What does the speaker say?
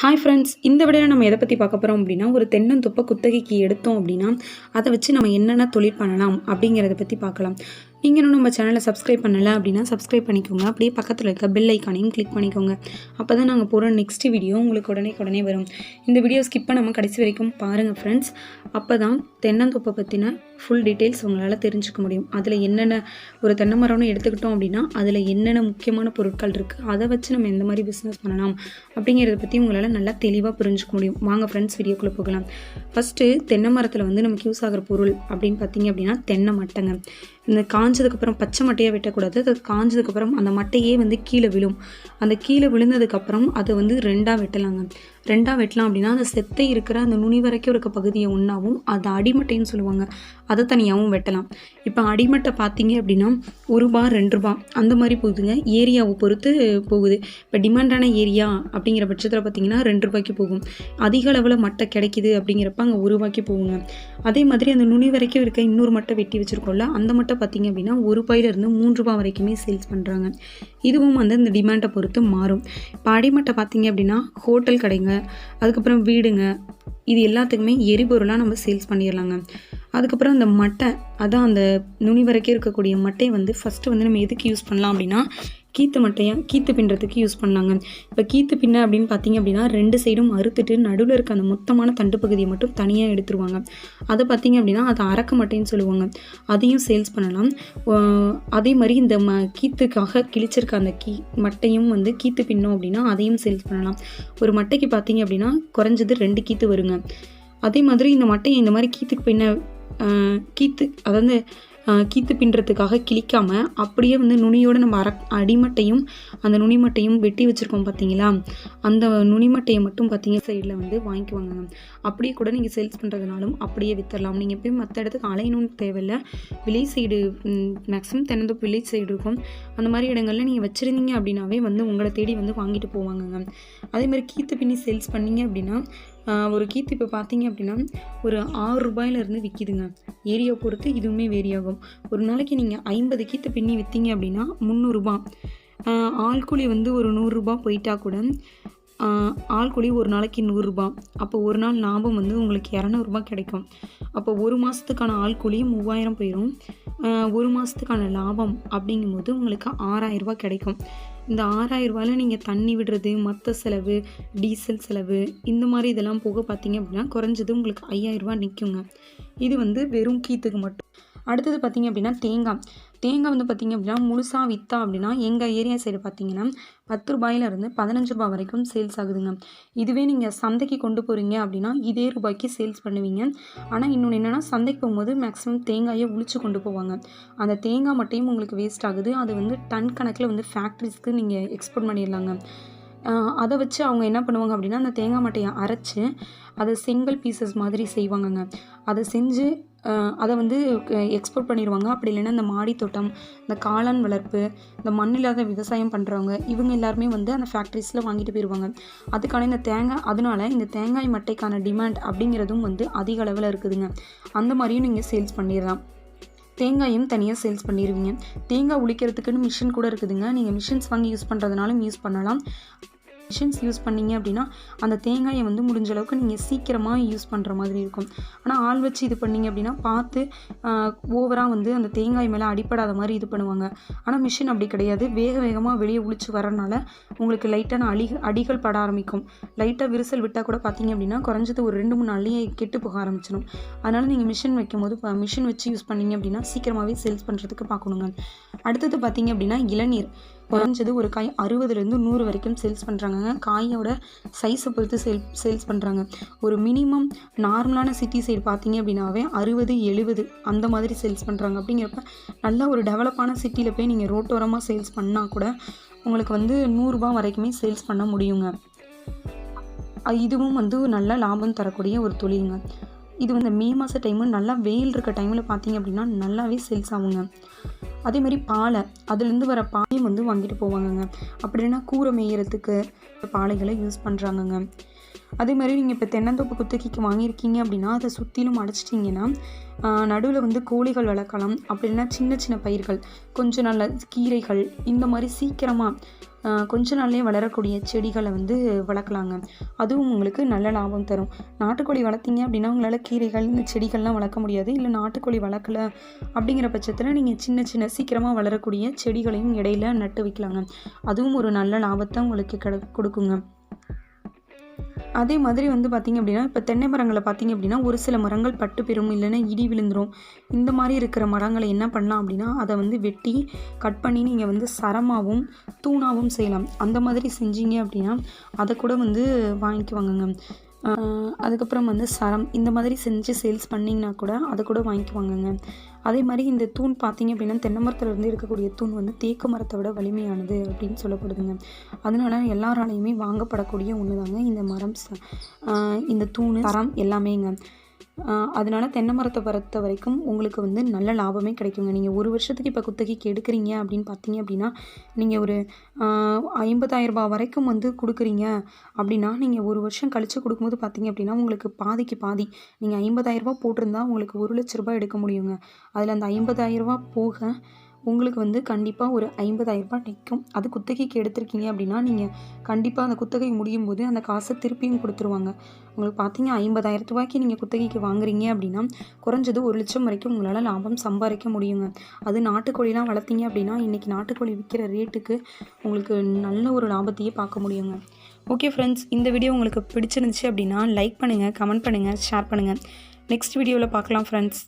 Hi friends இந்த விடையில் நம்ம எதை பற்றி பார்க்க போகிறோம் அப்படின்னா ஒரு தென்னந்தொப்பை குத்தகைக்கு எடுத்தோம் அப்படின்னா அதை வச்சு நம்ம என்னென்ன தொழில் பண்ணலாம் அப்படிங்கிறத பற்றி பார்க்கலாம். நீங்கள் இன்னும் நம்ம சேனலை சப்ஸ்கிரைப் பண்ணலை அப்படின்னா சப்ஸ்கிரைப் பண்ணிக்கோங்க. அப்படியே பக்கத்தில் இருக்க பெல் ஐக்கானையும் கிளிக் பண்ணிக்கோங்க. அப்போ தான் நாங்கள் போகிற நெக்ஸ்ட் வீடியோ உங்களுக்கு உடனே உடனே வரும். இந்த வீடியோ ஸ்கிப் பண்ணாமல் கடைசி வரைக்கும் பாருங்கள் ஃப்ரெண்ட்ஸ் அப்போ தான் தென்னந்தோப்பை பற்றின ஃபுல் டீட்டெயில்ஸ் உங்களால் தெரிஞ்சுக்க முடியும். அதில் என்னென்ன ஒரு தென்னை மரம்னு எடுத்துக்கிட்டோம் அப்படின்னா அதில் என்னென்ன முக்கியமான பொருட்கள் இருக்குது அதை வச்சு நம்ம எந்த மாதிரி பிஸ்னஸ் பண்ணலாம் அப்படிங்கிறத பற்றி உங்களால் நல்லா தெளிவாக புரிஞ்சுக்க முடியும். வாங்க ஃப்ரெண்ட்ஸ் வீடியோக்குள்ளே போகலாம். ஃபஸ்ட்டு தென்னை மரத்தில் வந்து நமக்கு யூஸ் ஆகிற பொருள் அப்படின்னு பார்த்தீங்க அப்படின்னா தென்னை மட்டைங்க. இந்த காஞ்சதுக்கப்புறம் பச்சை மட்டையாக வெட்டக்கூடாது. அது காஞ்சதுக்கப்புறம் அந்த மட்டையே வந்து கீழே விழும். அந்த கீழே விழுந்ததுக்கப்புறம் அதை வந்து ரெண்டாக வெட்டலாங்க. ரெண்டாக வெட்டலாம் அப்படின்னா அந்த செத்தை இருக்கிற அந்த நுனி வரைக்கும் இருக்க பகுதியை ஒன்றாவும் அது அடிமட்டைன்னு சொல்லுவாங்க. அதை தனியாகவும் வெட்டலாம். இப்போ அடிமட்டை பார்த்தீங்க அப்படின்னா ஒரு ரூபா ரெண்டு ரூபா அந்த மாதிரி போகுதுங்க. ஏரியாவை பொறுத்து போகுது. இப்போ டிமாண்டான ஏரியா அப்படிங்கிற பட்சத்தில் பார்த்தீங்கன்னா ரெண்டு ரூபாய்க்கு போகும். அதிக அளவில் மட்டை கிடைக்குது அப்படிங்கிறப்ப அங்கே ஒரு ரூபாய்க்கு போகுங்க. அதே மாதிரி அந்த நுனி வரைக்கும் இருக்க இன்னொரு மட்டை வெட்டி வச்சுருக்கோம்ல அந்த மட்டை பார்த்தீங்க அப்படின்னா ஒரு ரூபாயிலிருந்து மூன்று ரூபா வரைக்குமே சேல்ஸ் பண்ணுறாங்க இதுவும் வந்து இந்த டிமாண்டை பொறுத்து மாறும். இப்போ அடிமட்டை பார்த்தீங்க அப்படின்னா ஹோட்டல் கடைங்க அதுக்கப்புறம் வீடுங்க. இது எல்லாத்துக்குமே எரிபொருளாக நம்ம சேல்ஸ் பண்ணிடலாங்க. அதுக்கப்புறம் அந்த மட்டை அதான் அந்த நுனி வரைக்கும் இருக்கக்கூடிய மட்டையை வந்து ஃபஸ்ட்டு வந்து நம்ம எதுக்கு யூஸ் பண்ணலாம் அப்படின்னா கீத்து மட்டையை கீத்து பின்னுறதுக்கு யூஸ் பண்ணாங்க. இப்போ கீத்து பின்ன அப்படின்னு பார்த்தீங்க அப்படின்னா ரெண்டு சைடும் அறுத்துட்டு நடுவில் இருக்க அந்த மொத்தமான தண்டு பகுதியை மட்டும் தனியாக எடுத்துருவாங்க. அதை பார்த்தீங்க அப்படின்னா அது அரக்க மட்டைன்னு சொல்லுவாங்க. அதையும் சேல்ஸ் பண்ணலாம். அதே மாதிரி இந்த ம கீத்துக்காக கிழிச்சிருக்க அந்த கீ மட்டையும் வந்து கீத்து பின்னோம் அப்படின்னா அதையும் சேல்ஸ் பண்ணலாம். ஒரு மட்டைக்கு பார்த்தீங்க அப்படின்னா குறைஞ்சது ரெண்டு கீத்து வருங்க. அதே மாதிரி இந்த மட்டையை இந்த மாதிரி கீத்துக்கு பின்ன கீத்து அதாவது கீத்து பின்னுறதுக்காக கிளிக்காமல் அப்படியே வந்து நுனியோடு நம்ம அர அடிமட்டையும் அந்த நுனிமட்டையும் வெட்டி வச்சுருக்கோம் பார்த்தீங்களா அந்த நுனிமட்டையை மட்டும் பார்த்தீங்க சைடில் வந்து வாங்கிக்குவாங்க அப்படியே கூட நீங்கள் சேல்ஸ் பண்ணுறதுனாலும் அப்படியே வித்தரலாம். நீங்கள் போய் மற்ற இடத்துக்கு அலையணும்னு தேவையில்ல. வில்லேஜ் சைடு மேக்ஸிமம் தென்னந்தோப்பு வில்லேஜ் சைடு இருக்கும். அந்த மாதிரி இடங்கள்ல நீங்கள் வச்சுருந்தீங்க அப்படின்னாவே வந்து உங்களை தேடி வந்து வாங்கிட்டு போவாங்கங்க அதே மாதிரி கீத்து பின்னி சேல்ஸ் பண்ணீங்க அப்படின்னா ஒரு கீத்து இப்போ பார்த்தீங்க அப்படின்னா ஒரு ஆறு ரூபாயிலிருந்து விற்கிதுங்க ஏரியா பொறுத்து இதுவுமே வேரி ஆகும் ஒரு நாளைக்கு நீங்கள் ஐம்பது கீத்து பின்னி விற்றீங்க அப்படின்னா முந்நூறுரூபா ஆள் கூலி வந்து ஒரு நூறுரூபா போயிட்டா கூட ஆள் கூலி ஒரு நாளைக்கு நூறுரூபா அப்போ ஒரு நாள் லாபம் வந்து உங்களுக்கு இரநூறுபா கிடைக்கும். அப்போ ஒரு மாதத்துக்கான ஆள் கூலி மூவாயிரம் போயிடும் ஒரு மாதத்துக்கான லாபம் அப்படிங்கும்போது உங்களுக்கு ஆறாயிரரூபா கிடைக்கும். இந்த ஆறாயிரரூபாயில் நீங்கள் தண்ணி விடுறது மற்ற செலவு டீசல் செலவு இந்த மாதிரி இதெல்லாம் போக பார்த்தீங்க அப்படின்னா குறைஞ்சது உங்களுக்கு ஐயாயிரரூபா நிற்குங்க இது வந்து வெறும் கீத்துக்கு மட்டும். அடுத்தது பார்த்திங்க அப்படின்னா தேங்காய். தேங்காய் வந்து பார்த்திங்க அப்படின்னா முழுசாக விற்றா அப்படின்னா எங்கள் ஏரியா சைடு பார்த்தீங்கன்னா பத்து ரூபாயிலிருந்து பதினஞ்சு ரூபாய் வரைக்கும் சேல்ஸ் ஆகுதுங்க. இதுவே நீங்கள் சந்தைக்கு கொண்டு போகிறீங்க அப்படின்னா இதே ரூபாய்க்கு சேல்ஸ் பண்ணுவீங்க. ஆனால் இன்னொன்று என்னென்னா சந்தைக்கு போகும்போது மேக்ஸிமம் தேங்காயை உளிச்சு கொண்டு போவாங்க. அந்த தேங்காய் மட்டையும் உங்களுக்கு வேஸ்ட் ஆகுது. அது வந்து டன் கணக்கில் வந்து ஃபேக்ட்ரிஸ்க்கு நீங்கள் எக்ஸ்போர்ட் பண்ணிடலாங்க. அதை வச்சு அவங்க என்ன பண்ணுவாங்க அப்படின்னா அந்த தேங்காய் மட்டையை அரைச்சி அதை செங்கல் பீசஸ் மாதிரி செய்வாங்கங்க. அதை செஞ்சு அதை வந்து எக்ஸ்போர்ட் பண்ணிடுவாங்க. அப்படி இல்லைன்னா இந்த மாடி தோட்டம் இந்த காளான் வளர்ப்பு இந்த மண் இல்லாத விவசாயம் பண்ணுறவங்க இவங்க எல்லாருமே வந்து அந்த ஃபேக்ட்ரிஸில் வாங்கிட்டு போயிடுவாங்க அதுக்கான இந்த தேங்காய் அதனால இந்த தேங்காய் மட்டைக்கான டிமாண்ட் அப்படிங்கிறதும் வந்து அதிக அளவில் இருக்குதுங்க. அந்த மாதிரியும் நீங்கள் சேல்ஸ் பண்ணிடலாம். தேங்காயும் தனியாக சேல்ஸ் பண்ணிடுவீங்க. தேங்காய் உளிக்கிறதுக்குன்னு மிஷின் கூட இருக்குதுங்க. நீங்கள் மிஷின்ஸ் வாங்கி யூஸ் பண்ணுறதுனாலும் யூஸ் பண்ணலாம். மிஷின்ஸ் யூஸ் பண்ணிங்க அப்படின்னா அந்த தேங்காயை வந்து முடிஞ்ச அளவுக்கு நீங்கள் சீக்கிரமாக யூஸ் பண்ணுற மாதிரி இருக்கும். ஆனால் ஆள் வச்சு இது பண்ணீங்க அப்படின்னா பார்த்து ஓவராக வந்து அந்த தேங்காய் மேலே அடிப்படாத மாதிரி இது பண்ணுவாங்க. ஆனால் மிஷின் அப்படி கிடையாது. வேக வேகமாக வெளியே உளிச்சு வரனால உங்களுக்கு லைட்டான அடி அடிகள் பட ஆரம்பிக்கும். லைட்டாக விரிசல் விட்டால் கூட பார்த்தீங்க அப்படின்னா குறைஞ்சது ஒரு ரெண்டு மூணு நாள்லேயே கெட்டு போக ஆரம்பிச்சிடும் அதனால் நீங்கள் மிஷின் வைக்கும் போது மிஷின் வச்சு யூஸ் பண்ணீங்க அப்படின்னா சீக்கிரமாகவே சேல்ஸ் பண்ணுறதுக்கு பார்க்கணுங்க அடுத்தது பார்த்தீங்க அப்படின்னா இளநீர். குறைஞ்சது ஒரு காய் அறுபதுலேருந்து நூறு வரைக்கும் சேல்ஸ் பண்ணுறாங்க காயோட சைஸை பொறுத்து சேல் சேல்ஸ் பண்ணுறாங்க ஒரு மினிமம் நார்மலான சிட்டி சைடு பார்த்தீங்க அப்படின்னாவே அறுபது எழுபது அந்த மாதிரி சேல்ஸ் பண்ணுறாங்க அப்படிங்கிறப்ப நல்ல ஒரு டெவலப்பான சிட்டியில் போய் நீங்கள் ரோட்டோரமாக சேல்ஸ் பண்ணால் கூட உங்களுக்கு வந்து நூறுரூபா வரைக்குமே சேல்ஸ் பண்ண முடியுங்க. இதுவும் வந்து நல்ல லாபம் தரக்கூடிய ஒரு தொழிலுங்க. இது வந்து மே மாத டைமு நல்லா வெயில் இருக்க டைமில் பார்த்தீங்க அப்படின்னா நல்லாவே சேல்ஸ் ஆகுங்க. அதேமாரி பாலை அதுலேருந்து வர பாலையும் வந்து வாங்கிட்டு போவாங்கங்க. அப்படின்னா கூரை மேயறதுக்கு பாலைகளை யூஸ் பண்ணுறாங்கங்க அதே மாதிரி நீங்கள் இப்போ தென்னந்தோப்பு குத்தகைக்கு வாங்கியிருக்கீங்க அப்படின்னா அதை சுற்றிலும் அடைச்சிட்டிங்கன்னா நடுவில் வந்து கோழிகள் வளர்க்கலாம். அப்படின்னா சின்ன சின்ன பயிர்கள் கொஞ்சம் நல்ல கீரைகள் இந்த மாதிரி சீக்கிரமாக கொஞ்ச நாள்லேயே வளரக்கூடிய செடிகளை வந்து வளர்க்கலாங்க. அதுவும் உங்களுக்கு நல்ல லாபம் தரும். நாட்டுக்கோழி வளர்த்தீங்க அப்படின்னா உங்களால் கீரைகள் இந்த செடிகள்லாம் வளர்க்க முடியாது. இல்லை நாட்டுக்கோழி வளர்க்கல அப்படிங்கிற பட்சத்தில் நீங்கள் சின்ன சின்ன சீக்கிரமாக வளரக்கூடிய செடிகளையும் இடையில நட்டு வைக்கலாங்க. அதுவும் ஒரு நல்ல லாபத்தை உங்களுக்கு கிட கொடுக்குங்க. அதே மாதிரி வந்து பார்த்திங்க அப்படின்னா இப்போ தென்னை மரங்களை பார்த்திங்க அப்படின்னா ஒரு சில மரங்கள் பட்டு பெறும் இல்லைன்னா இடி விழுந்துரும். இந்த மாதிரி இருக்கிற மரங்களை என்ன பண்ணலாம் அப்படின்னா அதை வந்து வெட்டி கட் பண்ணி நீங்கள் வந்து சரமாகவும் தூணாகவும் செய்யலாம். அந்த மாதிரி செஞ்சீங்க அப்படின்னா அதை கூட வந்து வாங்கிக்குவாங்கங்க. அதுக்கப்புறம் வந்து சரம். இந்த மாதிரி செஞ்சு சேல்ஸ் பண்ணிங்கன்னா கூட அதை கூட வாங்கிக்குவாங்கங்க. அதே மாதிரி இந்த தூண் பார்த்தீங்க அப்படின்னா தென்னை மரத்தில் இருந்து இருக்கக்கூடிய தூண் வந்து தேக்கு மரத்தை விட வலிமையானது அப்படின்னு சொல்லப்படுதுங்க. அதனால எல்லாராலையுமே வாங்கப்படக்கூடிய ஒன்று தாங்க இந்த மரம் ச- இந்த தூண் மரம் எல்லாமேங்க. அதனால தென்னை மரத்தை பொறுத்த வரைக்கும் உங்களுக்கு வந்து நல்ல லாபமே கிடைக்குங்க. நீங்கள் ஒரு வருஷத்துக்கு இப்போ குத்தகைக்கு எடுக்கிறீங்க அப்படின்னு பார்த்தீங்க அப்படின்னா நீங்கள் ஒரு ஐம்பதாயிரம் வரைக்கும் வந்து கொடுக்குறீங்க அப்படின்னா நீங்கள் ஒரு வருஷம் கழித்து கொடுக்கும்போது பார்த்தீங்க அப்படின்னா உங்களுக்கு பாதிக்கு பாதி நீங்கள் ஐம்பதாயிரம் போட்டிருந்தா உங்களுக்கு ஒரு லட்ச ரூபாய் எடுக்க முடியுங்க. அதில் அந்த ஐம்பதாயிரம் போக உங்களுக்கு வந்து கண்டிப்பாக ஒரு ஐம்பதாயிரம் ரூபாய் நிற்கும் அது குத்தகைக்கு எடுத்திருக்கீங்க அப்படின்னா நீங்கள் கண்டிப்பாக அந்த குத்தகை முடியும் போது அந்த காசை திருப்பியும் கொடுத்துருவாங்க. உங்களுக்கு பார்த்தீங்க ஐம்பதாயிரத்து ரூபாய்க்கு நீங்கள் குத்தகைக்கு வாங்குறீங்க அப்படின்னா குறைஞ்சது ஒரு லட்சம் வரைக்கும் உங்களால் லாபம் சம்பாதிக்க முடியுங்க. அது நாட்டுக்கோழிலாம் வளர்த்தீங்க அப்படின்னா இன்றைக்கி நாட்டுக்கோழி விற்கிற ரேட்டுக்கு உங்களுக்கு நல்ல ஒரு லாபத்தையே பார்க்க முடியுங்க. ஓகே ஃப்ரெண்ட்ஸ் இந்த வீடியோ உங்களுக்கு பிடிச்சிருந்துச்சு அப்படின்னா லைக் பண்ணுங்கள் கமெண்ட் பண்ணுங்கள் ஷேர் பண்ணுங்கள் நெக்ஸ்ட் வீடியோவில் பார்க்கலாம் ஃப்ரெண்ட்ஸ்.